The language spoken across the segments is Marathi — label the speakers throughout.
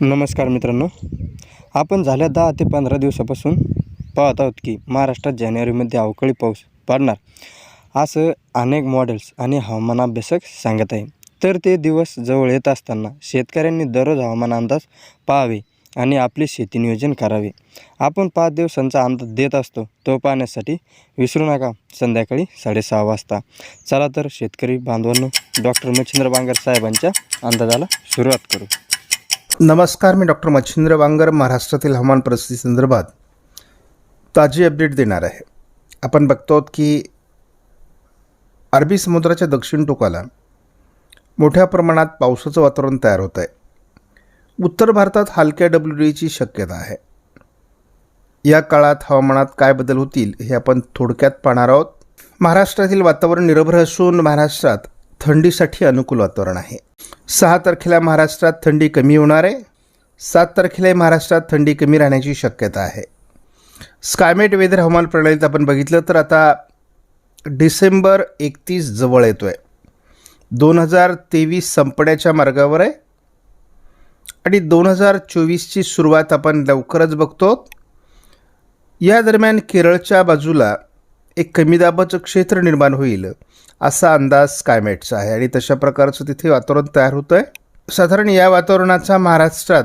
Speaker 1: नमस्कार मित्रांनो. आपण झाल्या दहा ते पंधरा दिवसापासून पाहत आहोत की महाराष्ट्रात जानेवारीमध्ये अवकाळी पाऊस पडणार. असं अनेक मॉडेल्स आणि हवामान अभ्यासक सांगत आहे. तर ते दिवस जवळ येत असताना शेतकऱ्यांनी दररोज हवामान अंदाज पाहावे आणि आपले शेती नियोजन करावे. आपण पाच दिवसांचा अंदाज देत असतो तो पाहण्यासाठी विसरू नका. संध्याकाळी साडेसहा वाजता. चला तर शेतकरी बांधवांनो डॉक्टर मच्छिंद्र बांगर साहेबांच्या अंदाजाला सुरुवात करू.
Speaker 2: नमस्कार मी डॉक्टर मच्छिंद्र वांगर महाराष्ट्रातील हवामान परिस्थिती संदर्भात ताजी अपडेट देणार आहे. आपण बघतो की अरबी समुद्राच्या दक्षिण टोकाला मोठ्या प्रमाणात पावसाचं वातावरण तयार होत आहे. उत्तर भारतात हलक्या डब्ल्यू डीची शक्यता आहे. या काळात हवामानात काय बदल होतील हे आपण थोडक्यात पाहणार आहोत. महाराष्ट्रातील वातावरण निरभ्र असून महाराष्ट्रात थंडीसाठी अनुकूल वातावरण आहे. सहा तारखेला महाराष्ट्रात थंडी कमी होणार आहे. सात तारखेला महाराष्ट्रात थंडी कमी राहण्याची शक्यता आहे. स्कायमेट वेदर हवामान प्रणालीत आपण बघितलं तर आता डिसेंबर एकतीस जवळ येतो आहे दोन हजार तेवीस संपण्याच्या मार्गावर आहे. आणि दोन हजार चोवीसची सुरुवात आपण लवकरच बघतो. या दरम्यान केरळच्या बाजूला एक कमी दाबाचं क्षेत्र निर्माण होईल. असा अंदाज स्कायमेटचा आहे. आणि तशा प्रकारचं तिथे वातावरण तयार होतं आहे साधारण या वातावरणाचा महाराष्ट्रात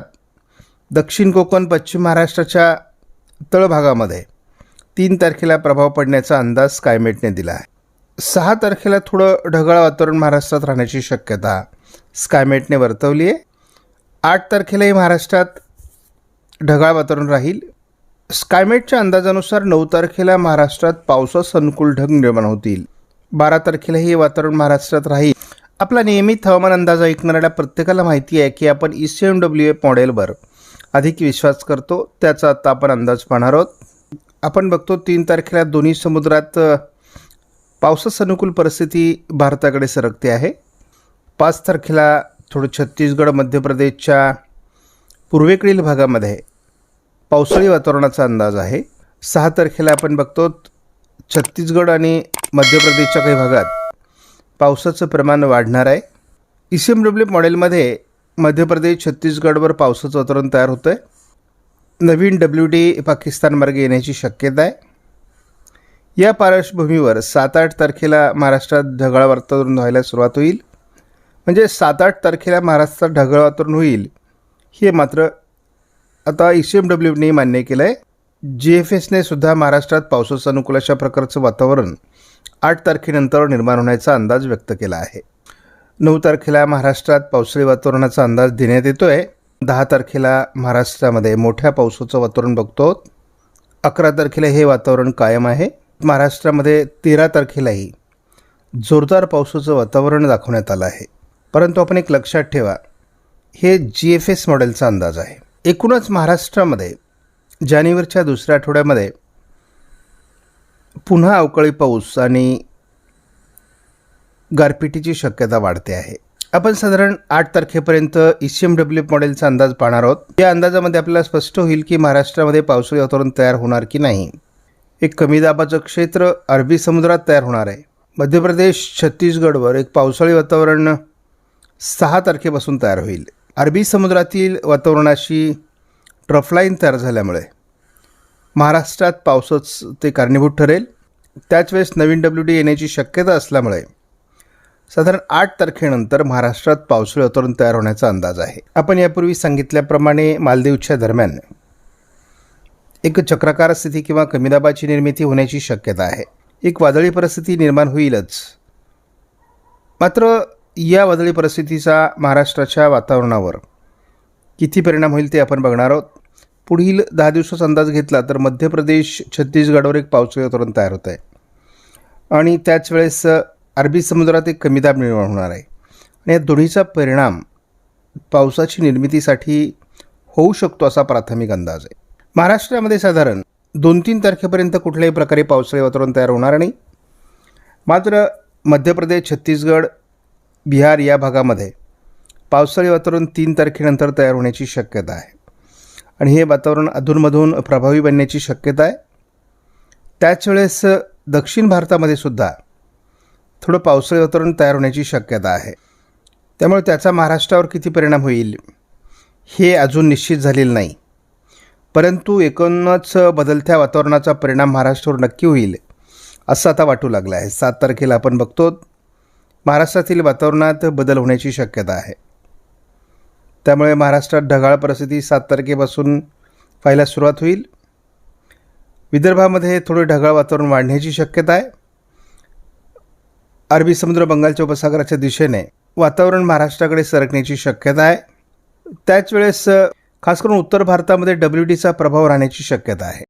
Speaker 2: दक्षिण कोकण पश्चिम महाराष्ट्राच्या तळभागामध्ये तीन तारखेला प्रभाव पडण्याचा अंदाज स्कायमेटने दिला आहे. सहा तारखेला थोडं ढगाळ वातावरण महाराष्ट्रात राहण्याची शक्यता स्कायमेटने वर्तवली आहे. आठ तारखेलाही महाराष्ट्रात ढगाळ वातावरण राहील. स्कायमेटच्या अंदाजानुसार नऊ तारखेला महाराष्ट्रात पावसास अनुकूल ढग निर्माण होतील. बारा तारखेला हे वातावरण महाराष्ट्रात राहील. आपला नियमित हवामान अंदाज ऐकणाऱ्या प्रत्येकाला माहिती आहे की आपण E C M W A मॉडेलवर अधिक विश्वास करतो त्याचा आता आपण अंदाज पाहणार आहोत. आपण बघतो तीन तारखेला दोन्ही समुद्रात पावसास अनुकूल परिस्थिती भारताकडे सरकते आहे. पाच तारखेला थोडं छत्तीसगड मध्य प्रदेशच्या पूर्वेकडील भागामध्ये पावसाळी वातावरणाचा अंदाज आहे. सहा तारखेला आपण बघतो छत्तीसगड आणि मध्य प्रदेशच्या काही भागात पावसाचं प्रमाण वाढणार आहे. ई सी एम डब्ल्यू मॉडेलमध्ये मध्य प्रदेश छत्तीसगडवर पावसाचं वातावरण तयार होतं आहे नवीन डब्ल्यू डी पाकिस्तानमार्गे येण्याची शक्यता आहे. या पार्श्वभूमीवर सात आठ तारखेला महाराष्ट्रात ढगाळ वातावरण व्हायला सुरुवात होईल. म्हणजे सात आठ तारखेला महाराष्ट्रात ढगाळ वातावरण होईल हे मात्र आता ई सी एम डब्ल्यूने मान्य केलं आहे जी एफ एसने सुद्धा महाराष्ट्रात पावसाचं अनुकूल अशा प्रकारचं वातावरण आठ तारखेनंतर निर्माण होण्याचा अंदाज व्यक्त केला आहे. नऊ तारखेला महाराष्ट्रात पावसाळी वातावरणाचा अंदाज देण्यात येतो आहे दहा तारखेला महाराष्ट्रामध्ये मोठ्या पावसाचं वातावरण बघतो. अकरा तारखेला हे वातावरण कायम आहे. महाराष्ट्रामध्ये तेरा तारखेलाही जोरदार पावसाचं वातावरण दाखवण्यात आलं आहे. परंतु आपण एक लक्षात ठेवा हे जी एफ एस मॉडेलचा अंदाज आहे. एकूणच महाराष्ट्रामध्ये जानेवारीच्या दुसऱ्या आठवड्यामध्ये पुन्हा अवकाळी पाऊस आणि गारपिटीची शक्यता वाढते आहे. आपण साधारण आठ तारखेपर्यंत ई सी एम डब्ल्यू मॉडेलचा अंदाज पाहणार आहोत. या अंदाजामध्ये आपल्याला स्पष्ट होईल की महाराष्ट्रामध्ये पावसाळी वातावरण तयार होणार की नाही. एक कमी दाबाचं क्षेत्र अरबी समुद्रात तयार होणार आहे. मध्य प्रदेश छत्तीसगडवर एक पावसाळी वातावरण सहा तारखेपासून तयार होईल. अरबी समुद्रातील वातावरणाशी ट्रफलाईन तयार झाल्यामुळे महाराष्ट्रात पावसाच ते कारणीभूत ठरेल. त्याच वेळेस नवीन डब्ल्यू डी येण्याची शक्यता असल्यामुळे साधारण आठ तारखेनंतर महाराष्ट्रात पावसाळी वातावरण तयार होण्याचा अंदाज आहे. आपण यापूर्वी सांगितल्याप्रमाणे मालदीवच्या दरम्यान एक चक्राकार स्थिती किंवा कमी दाबाची निर्मिती होण्याची शक्यता आहे. एक वादळी परिस्थिती निर्माण होईलच. मात्र या वादळी परिस्थितीचा महाराष्ट्राच्या वातावरणावर किती परिणाम होईल ते आपण बघणार आहोत. पुढील दहा दिवसाचा अंदाज घेतला तर मध्य प्रदेश छत्तीसगडवर एक पावसाळी वातावरण तयार होत आहे आणि त्याच वेळेस अरबी समुद्रात एक कमी दाब निर्माण होणार आहे. आणि या दोन्हीचा परिणाम पावसाची निर्मितीसाठी होऊ शकतो असा प्राथमिक अंदाज आहे. महाराष्ट्रामध्ये साधारण दोन तीन तारखेपर्यंत कुठल्याही प्रकारे पावसाळी वातावरण तयार होणार नाही. मात्र मध्य प्रदेश छत्तीसगड बिहार या भागामध्ये पावसाळी वातावरण तीन तारखेनंतर तयार होण्याची शक्यता आहे. आणि हे वातावरण अधूनमधून प्रभावी बनण्याची शक्यता आहे. त्याच वेळेस दक्षिण भारतामध्ये सुद्धा थोडं पावसाळी वातावरण तयार होण्याची शक्यता आहे. त्यामुळे त्याचा महाराष्ट्रावर किती परिणाम होईल हे अजून निश्चित झालेलं नाही. परंतु एकूणच बदलत्या वातावरणाचा परिणाम महाराष्ट्रावर नक्की होईल असं आता वाटू लागलं आहे. सात तारखेला आपण बघतो महाराष्ट्रातील वातावरणात बदल होण्याची शक्यता आहे. त्यामुळे महाराष्ट्रात ढगाळ परिस्थिती सात तारखेपासून पाहायला सुरुवात होईल. विदर्भामध्ये थोडे ढगाळ वातावरण वाढण्याची शक्यता आहे. अरबी समुद्र बंगालच्या उपसागराच्या दिशेने वातावरण महाराष्ट्राकडे सरकण्याची शक्यता आहे. त्याच वेळेस खास करून उत्तर भारतामध्ये डब्ल्यू डीचा प्रभाव राहण्याची शक्यता आहे.